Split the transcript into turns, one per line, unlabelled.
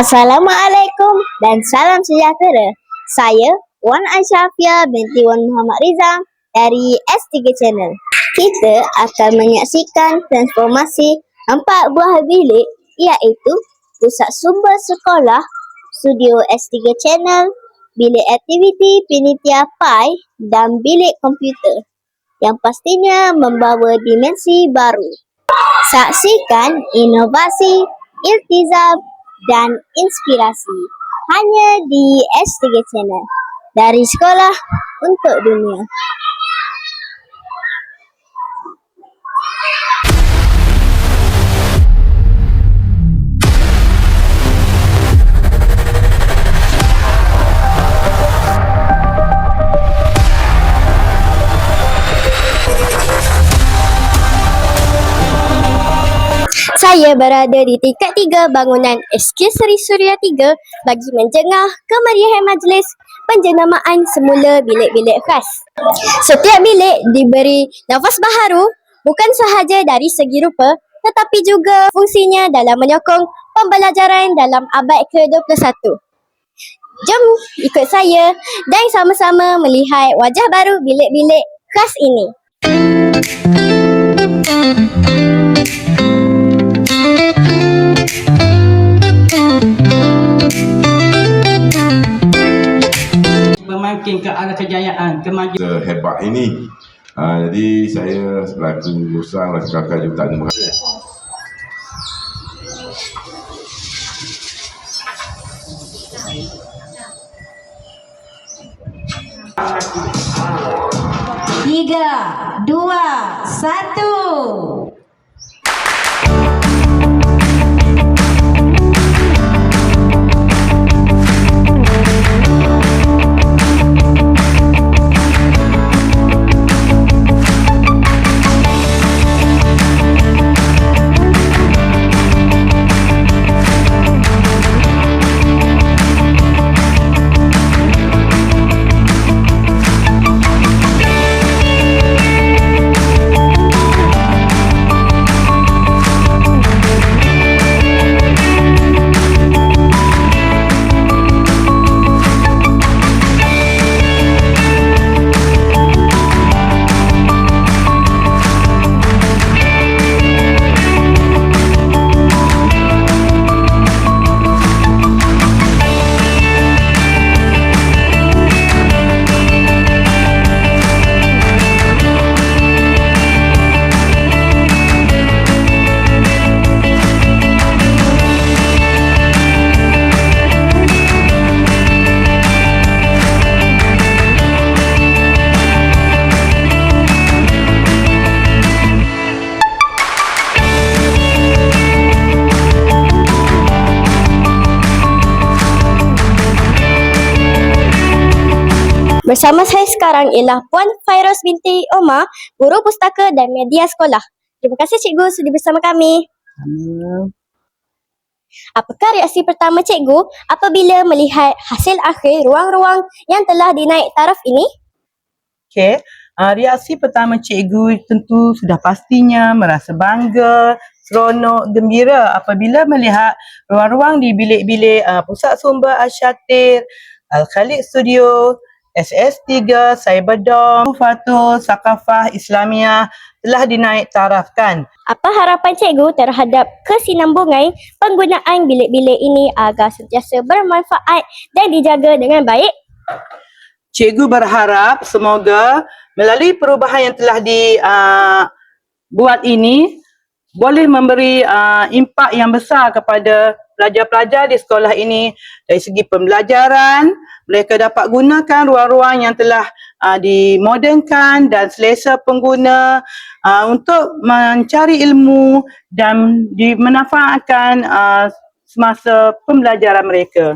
Assalamualaikum dan salam sejahtera. Saya Wan Aisyafia binti Wan Muhammad Rizam dari S3 Channel. Kita akan menyaksikan transformasi empat buah bilik iaitu Pusat Sumber Sekolah, Studio S3 Channel, Bilik Aktiviti Penitia PAI dan Bilik Komputer yang pastinya membawa dimensi baru. Saksikan inovasi, iltizam dan inspirasi hanya di S3 Channel. Dari sekolah untuk dunia. Saya berada di tingkat tiga bangunan SK Seri Suria 3 bagi menjengah kemeriahan majlis penjenamaan semula bilik-bilik khas. Setiap bilik diberi nafas baharu bukan sahaja dari segi rupa tetapi juga fungsinya dalam menyokong pembelajaran dalam abad ke-21. Jom ikut saya dan sama-sama melihat wajah baru bilik-bilik khas ini.
Memakin ke arah kejayaan, kemajuan.
sehebat ini. Ha, jadi saya selaku lulusan rasa kakak juga terima kasih.
Tiga, dua, satu.
Bersama saya sekarang ialah Puan Fairos binti Omar, Guru Pustaka dan Media Sekolah. Terima kasih Cikgu sudi bersama kami. Apakah reaksi pertama Cikgu apabila melihat hasil akhir ruang-ruang yang telah dinaik taraf ini?
Okey, uh, reaksi pertama cikgu tentu sudah pastinya merasa bangga, seronok, gembira apabila melihat ruang-ruang di bilik-bilik uh, Pusat Sumber Asyatir, Al-Khalid Studio, SS3, Cyberdome, Fatul, Sakafah Islamiah telah dinaik tarafkan.
Apa harapan Cikgu terhadap kesinambungan penggunaan bilik-bilik ini agar sentiasa bermanfaat dan dijaga dengan baik?
Cikgu berharap semoga melalui perubahan yang telah dibuat ini boleh memberi uh, impak yang besar kepada pelajar-pelajar di sekolah ini dari segi pembelajaran, mereka dapat gunakan ruang-ruang yang telah uh, dimodernkan dan selesa pengguna uh, untuk mencari ilmu dan dimanfaatkan uh, semasa pembelajaran mereka.